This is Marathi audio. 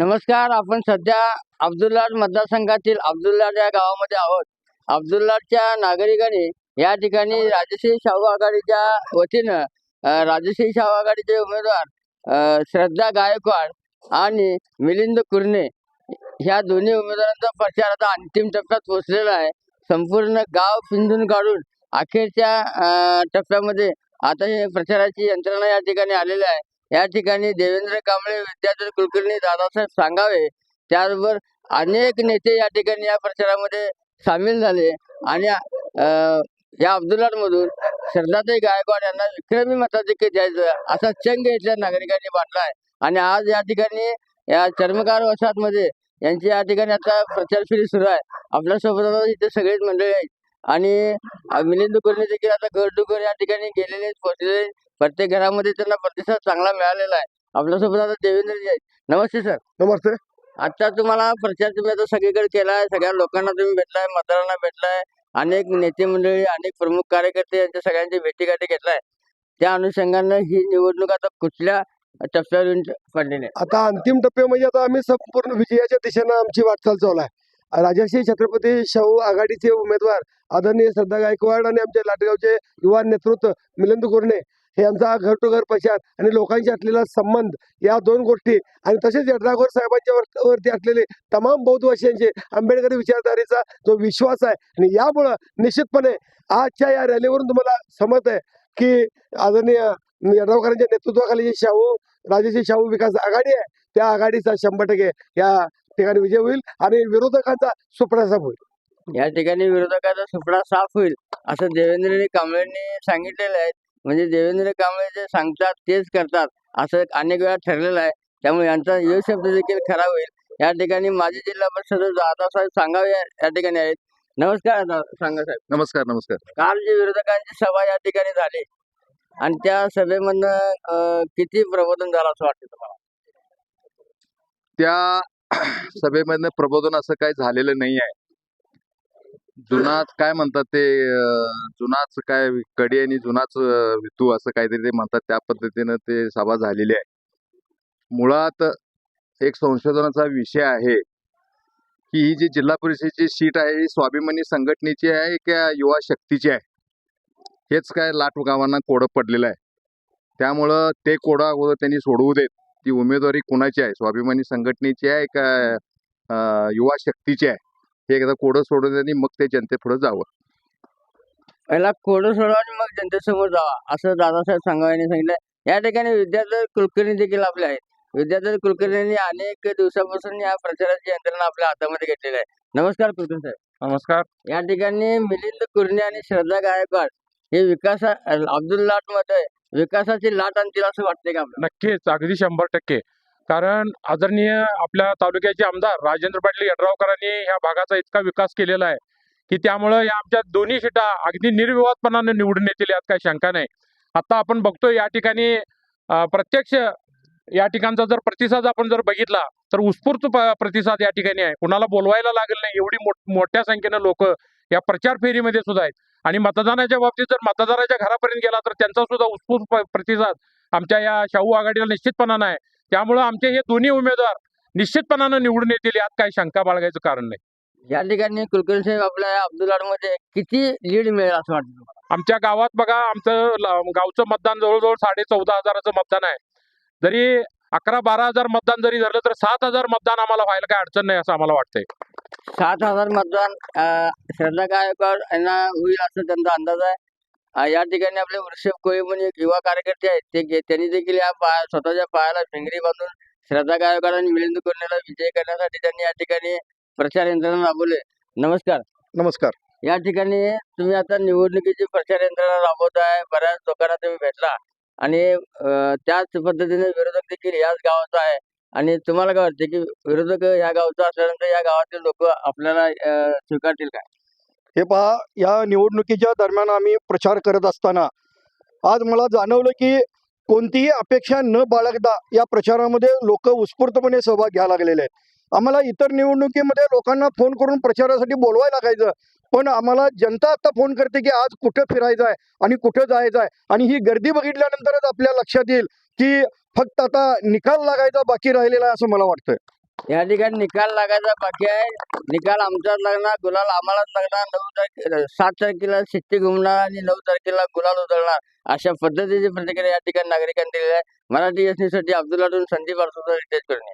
नमस्कार आपण सध्या अब्दुल्लाट मतदारसंघातील अब्दुल्लाट या गावामध्ये आहोत. अब्दुल्लाटच्या नागरिकांनी या ठिकाणी राजश्री शाहू आघाडीच्या वतीनं राजश्री शाहू आघाडीचे उमेदवार श्रद्धा गायकवाड आणि मिलिंद कुर्णे ह्या दोन्ही उमेदवारांचा प्रचार आता अंतिम टप्प्यात पोहोचलेला आहे. संपूर्ण गाव पिंजून काढून अखेरच्या टप्प्यामध्ये आता हे प्रचाराची यंत्रणा या ठिकाणी आलेली आहे. या ठिकाणी देवेंद्र कांबळे विद्याधर कुलकर्णी दादासाहेब सांगावे त्याचबरोबर अनेक नेते या ठिकाणी या प्रचारामध्ये सामील झाले. आणि या मधून श्रद्धाताई गायकवाड यांना विक्रमी मताधिक्य द्यायचं असा चंग इथल्या नागरिकांनी बांधला आहे. आणि आज या ठिकाणी या चर्मकार वसाहतमध्ये यांची या ठिकाणी आता प्रचार फेरी सुरू आहे. आपल्यासोबत आता इथे सगळेच मंडळी आहेत. आणि मिलिंद कुर्णे देखील आता घर या ठिकाणी गेलेले आहेत, पोहोचलेले प्रत्येक घरामध्ये त्यांना प्रतिसाद चांगला मिळालेला आहे. आपल्यासोबत आता देवेंद्रजी आहेत. नमस्ते सर. नमस्ते. आता तुम्हाला प्रचार तुम्ही आता सगळीकडे केलाय. सगळ्या लोकांना तुम्ही भेटलाय मतदारांना भेटलाय. अनेक नेते मंडळी अनेक प्रमुख कार्यकर्ते यांच्या सगळ्यांची भेटीगाठी घेतलाय. त्या अनुषंगानं ही निवडणूक आता कुठल्या टप्प्यावर येऊन पडलेली आहे? आता अंतिम टप्प्यामध्ये आता आम्ही संपूर्ण विजयाच्या दिशेनं आमची वाटचाल चालू आहे राजर्षी छत्रपती शाहू आघाडीचे उमेदवार आदरणीय श्रद्धा गायकवाड आणि आमच्या लाटगावचे युवा नेतृत्व मिलिंद गुरणे हे यांचा घर टू घर प्रचार आणि लोकांशी असलेला संबंध या दोन गोष्टी आणि तसेच यड्रागोर साहेबांच्या वरती असलेले तमाम बौद्धवासियांचे आंबेडकरी विचारधारेचा जो विश्वास आहे आणि यामुळं निश्चितपणे आजच्या या रॅलीवरून तुम्हाला समजत आहे की आदरणीय यड्रावकरांच्या नेतृत्वाखाली जी शाहू राजेशी शाहू विकास आघाडी आहे त्या आघाडीचा शंभर टक्के या ठिकाणी विजय होईल आणि विरोधकांचा सुप्रसाद होईल. या ठिकाणी विरोधकांचा सुपडा साफ होईल असं देवेंद्र कांबळेंनी सांगितलेलं आहे. म्हणजे देवेंद्र कांबळे जे सांगतात तेच करतात. असं अनेक वेळा ठरलेलं आहे. त्यामुळे यांचा यो शब्द देखील खरा होईल. या ठिकाणी माजी जिल्हा परिषद दादासाहेब सांगावे या ठिकाणी आहेत. नमस्कार सांगा साहेब. नमस्कार नमस्कार. काल जी विरोधकांची सभा या ठिकाणी झाली. आणि त्या सभेमधनं किती प्रबोधन झालं असं वाटतं तुम्हाला? त्या सभेमधनं प्रबोधन असं काही झालेलं नाही आहे. जुनाच काय म्हणतात ते जुनाच काय कडी आणि जुनाच ऋतू असं काहीतरी ते म्हणतात. त्या पद्धतीनं ते सभा झालेली आहे. मुळात एक संशोधनाचा विषय आहे की ही जी जिल्हा परिषदेची सीट आहे ही स्वाभिमानी संघटनेची आहे का युवा शक्तीची आहे? हेच काय लाट गावांना कोडं पडलेलं आहे. त्यामुळं ते कोडं अगोदर त्यांनी सोडवू देत. ती उमेदवारी कुणाची आहे? स्वाभिमानी संघटनेची आहे का युवा शक्तीची आहे? हे एकदा कोडं सोडून त्यांनी मग ते जनतेपुढे जावं. पहिला कोडं सोडवा आणि मग जनतेसमोर जावा असं दादासाहेब सांगावे यांनी सांगितलं. या ठिकाणी विद्यार्थी कुलकर्णी देखील आपले आहेत. विद्यार्थी कुलकर्णींनी अनेक दिवसापासून या प्रचाराची यंत्रणा आपल्या हातामध्ये घेतलेली आहे. नमस्कार कुलकर्णी साहेब. नमस्कार. या ठिकाणी मिलिंद कुर्णे आणि श्रद्धा गायकवाड हे विकासा अब्दुल लाटमध्ये विकासाची लाट आणतील असं वाटतंय का आपल्याला? नक्कीच. अगदी शंभर टक्के. कारण आदरणीय आपल्या तालुक्याचे आमदार राजेंद्र पाटील यड्रावकरांनी ह्या भागाचा इतका विकास केलेला आहे की त्यामुळं या आमच्या दोन्ही सीटा अगदी निर्विवादपणाने निवडून येतील यात काही शंका नाही. आता आपण बघतोय या ठिकाणी प्रत्यक्ष या ठिकाणचा जर प्रतिसाद आपण जर बघितला तर उत्स्फूर्त प्रतिसाद या ठिकाणी आहे. कुणाला बोलवायला लागेल नाही एवढी मोठ्या संख्येनं लोक या प्रचार फेरीमध्ये सुद्धा आहेत. आणि मतदानाच्या बाबतीत जर मतदाराच्या घरापर्यंत गेला तर त्यांचा सुद्धा उत्स्फूर्त प्रतिसाद आमच्या या शाहू आघाडीला निश्चितपणानं आहे. त्यामुळं आमचे हे दोन्ही उमेदवार निश्चितपणानं निवडून येतील यात काही शंका बाळगायचं कारण नाही. या ठिकाणी कुलकर्णी साहेब आपल्या अब्दुलमध्ये किती लीड मिळेल असं वाटतं आमच्या गावात बघा आमचं गावचं मतदान जवळजवळ साडे चौदा हजाराचं मतदान आहे. जरी अकरा बारा हजार मतदान जरी झालं तर सात हजार मतदान आम्हाला व्हायला काही अडचण नाही असं आम्हाला वाटतंय. सात हजार मतदान श्रद्धा गायकवाड यांना होईल असं त्यांचा अंदाज आहे. या ठिकाणी आपले वृषभ कोळी म्हणून एक युवा कार्यकर्ते आहेत. ते त्यांनी देखील या पाया स्वतःच्या पायाला भिंगरी बांधून श्रद्धा आणि मिलिंद कुर्णेला विजय करण्यासाठी त्यांनी या ठिकाणी प्रचार यंत्रणा राबवले. नमस्कार. नमस्कार. या ठिकाणी तुम्ही आता निवडणुकीची प्रचार यंत्रणा राबवत आहे बऱ्याच लोकांना तुम्ही भेटला. आणि त्याच पद्धतीने विरोधक देखील याच गावाचा आहे. आणि तुम्हाला काय वाटतं की विरोधक या गावचा असल्यानंतर या गावातील लोक आपल्याला स्वीकारतील काय? हे पहा या निवडणुकीच्या दरम्यान आम्ही प्रचार करत असताना आज मला जाणवलं की कोणतीही अपेक्षा न बाळगता या प्रचारामध्ये लोक उत्स्फूर्तपणे सहभाग घ्यायला लागलेले आहेत. आम्हाला इतर निवडणुकीमध्ये लोकांना फोन करून प्रचारासाठी बोलवायला लागायचं पण आम्हाला जनता आता फोन करते की आज कुठं फिरायचं आहे आणि कुठं जायचं आहे आणि ही गर्दी बघितल्यानंतरच आपल्या लक्षात येईल की फक्त आता निकाल लागायचा बाकी राहिलेला आहे असं मला वाटतंय. या ठिकाणी निकाल लागायचा बाकी आहे. निकाल आमचाच लागणार गुलाल आम्हालाच लागणार. नऊ तारखेला सात तारखेला शिट्टी घुमणार आणि नऊ तारखेला गुलाल उधळणार. अशा पद्धतीची प्रतिक्रिया या ठिकाणी नागरिकांनी दिलेली आहे. मराठी एसनीसाठी अब्दुल संदीप अर्थ करणे